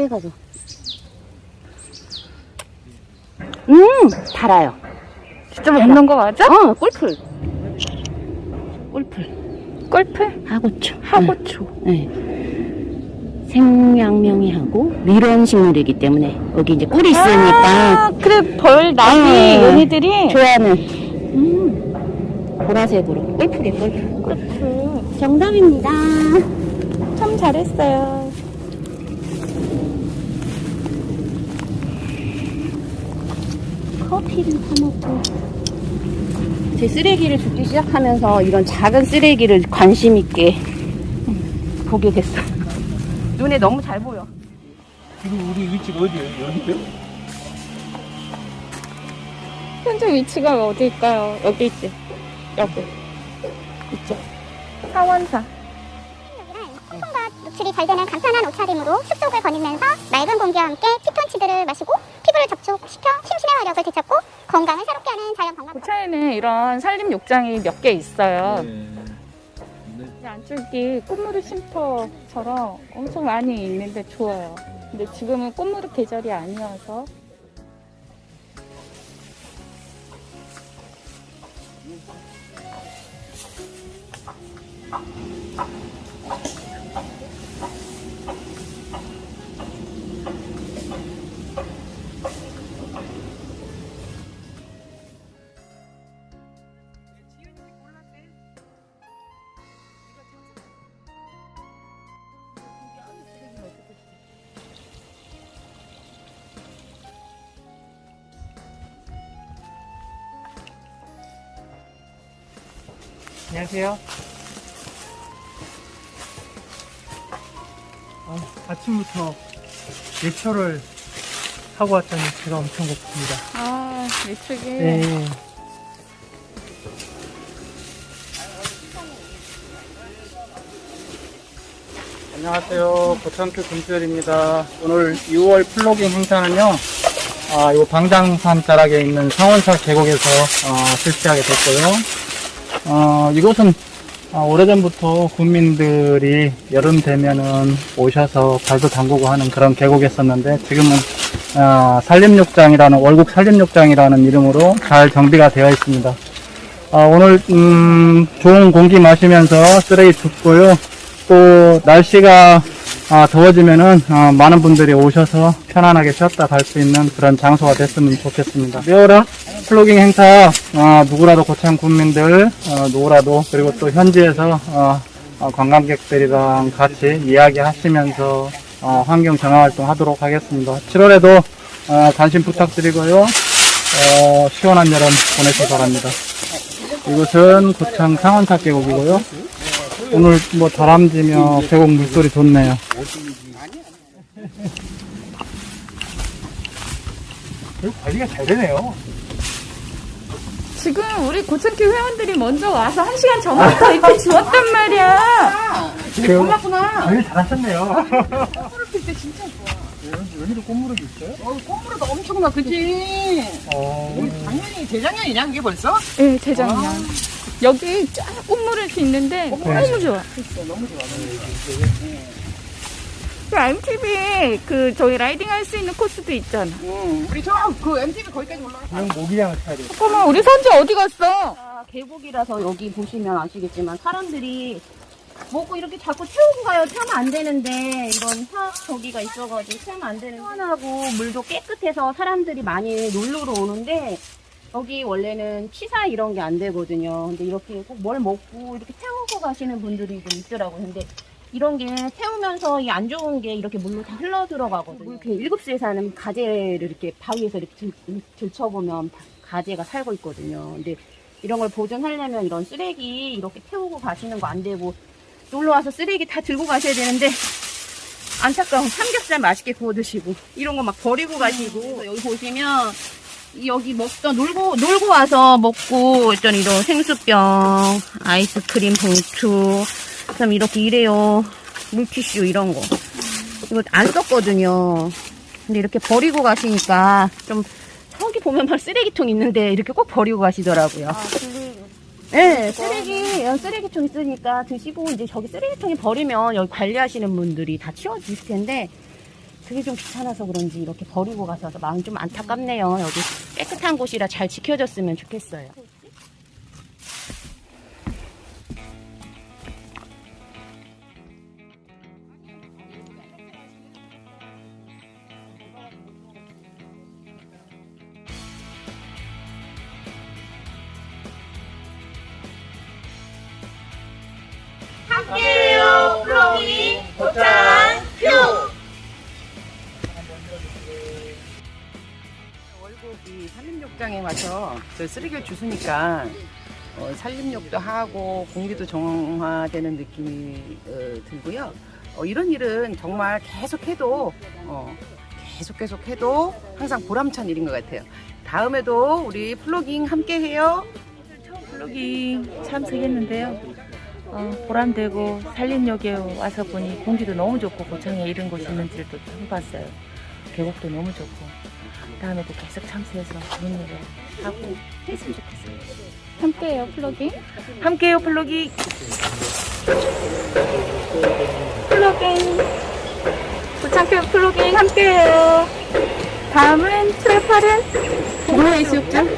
빼가줘. 음, 달아요. 진짜 먹는 거 맞아? 어, 꿀풀. 꿀풀. 꿀풀? 하고추. 하고추. 네. 생양명이하고 미론 식물이기 때문에 여기 이제 꿀이 있으니까 아, 그래, 벌, 나비, 아. 얘네들이. 좋아하는 음, 보라색으로 꿀풀이 꿀풀. 꿀풀. 정답입니다. 참 잘했어요. 커피를 사먹고 제 쓰레기를 줍기 시작하면서 이런 작은 쓰레기를 관심 있게 보게 됐어. 눈에 너무 잘 보여. 지금 우리 위치가 어디예요? 여기요? 현재 위치가 어디일까요? 여기 있지. 여기. 있죠. 사원사. 노출이 잘 되는 간편한 옷차림으로 습속을 거니면서 맑은 공기와 함께 피톤치드를 마시고 피부를 접촉시켜 심신의 화력을 되찾고 건강을 새롭게 하는 자연 건강 고차에는 이런 산림 욕장이 몇 개 있어요. 네. 이 안쪽이 꽃무릇 쉼터처럼 엄청 많이 있는데 좋아요. 근데 지금은 꽃무릇 계절이 아니어서 안녕하세요. 아, 아침부터 예초를 하고 왔더니 배가 엄청 고픕니다. 아 이쪽에 네. 안녕하세요. 고창교 김수열입니다. 오늘 6월 플로깅 행사는요, 아, 요 방장산 자락에 있는 상원사 계곡에서 어, 실시하게 됐고요. 어, 이곳은 어, 오래전부터 국민들이 여름 되면은 오셔서 발도 담그고 하는 그런 계곡이었었는데 지금은 어, 산림욕장이라는 월국 산림욕장이라는 이름으로 잘 정비가 되어 있습니다. 어, 오늘 음, 좋은 공기 마시면서 쓰레기 줍고요. 또 날씨가 아, 더워지면은 어, 많은 분들이 오셔서 편안하게 쉬었다 갈 수 있는 그런 장소가 됐으면 좋겠습니다. 리얼한 플로깅 행사 어, 누구라도 고창 국민들 어, 누구라도 그리고 또 현지에서 어, 어, 관광객들이랑 같이 이야기하시면서 어, 환경 정화 활동 하도록 하겠습니다. 7월에도 어, 관심 부탁드리고요. 어, 시원한 여름 보내시기 바랍니다. 이곳은 고창 상원사 계곡이고요. 오늘 뭐 다람쥐며 계곡 물소리 좋네요. 관리가 잘 되네요. 지금 우리 고창교 회원들이 먼저 와서 한 시간 전부터 이렇게 주웠단 말이야. 몰랐구나. 관리 잘하셨네요. 꽃무릇 필때 진짜 좋아. 여기도 꽃무릇 있어요? 어, 꽃무릇 엄청 나, 그치? 어, 작년이, 재작년이냐, 그게 벌써? 네, 재작년. 여기 쫙 꽃무릇이 있는데 너무 좋아. 너무 좋아. 그 MTV 그 저희 라이딩 할 수 있는 코스도 있잖아. 응. 우리 저, 그 MTV 거기까지 올라가. 그냥 모기향을 타야. 잠깐만, 우리 선지 어디 갔어? 아, 계곡이라서 여기 보시면 아시겠지만 사람들이 먹고 이렇게 자꾸 태우고 가요. 태우면 안 되는데 이런 화학 저기가 있어가지고 태우면 안 되는데 시원하고 물도 깨끗해서 사람들이 많이 놀러로 오는데 여기 원래는 취사 이런 게 안 되거든요. 근데 이렇게 꼭 뭘 먹고 이렇게 태우고 가시는 분들이 좀 있더라고요. 근데 이런 게 태우면서 이 안 좋은 게 이렇게 물로 다 흘러 들어가거든요. 이렇게 일급수에 사는 가재를 이렇게 바위에서 이렇게 들, 들쳐보면 가재가 살고 있거든요. 근데 이런 걸 보존하려면 이런 쓰레기 이렇게 태우고 가시는 거 안 되고 놀러 와서 쓰레기 다 들고 가셔야 되는데 안타까워 삼겹살 맛있게 구워 드시고 이런 거 막 버리고 가시고 여기 보시면 이 여기 먹던 놀고 놀고 와서 먹고 있던 이런 생수병 아이스크림 봉투 그다음 이렇게 일회용 물티슈 이런 거 이거 안 썼거든요 근데 이렇게 버리고 가시니까 좀 저기 보면 막 쓰레기통 있는데 이렇게 꼭 버리고 가시더라고요. 네, 쓰레기, 어, 쓰레기통 있으니까 드시고, 이제 저기 쓰레기통에 버리면 여기 관리하시는 분들이 다 치워주실 텐데, 그게 좀 귀찮아서 그런지 이렇게 버리고 가서 마음 좀 안타깝네요. 여기 깨끗한 곳이라 잘 지켜졌으면 좋겠어요. 산림욕장에 와서 저 쓰레기를 주스니까 어, 산림욕도 하고 공기도 정화되는 느낌이 어, 들고요. 어, 이런 일은 정말 계속해도 어, 계속 계속해도 항상 보람찬 일인 것 같아요. 다음에도 우리 플로깅 함께 해요. 플로깅 참석했는데요. 어, 보람되고 산림역에 와서 보니 공기도 너무 좋고 고창에 이런 곳이 있는지를 또 처음 봤어요. 계곡도 너무 좋고 다음에도 계속 참석해서 좋은 일을 하고 했으면 좋겠어요. 함께해요, 플로깅. 함께요 플로깅. 플로깅. 고창교 플로깅 함께해요. 다음은 7월 8일 동호회 수욕장?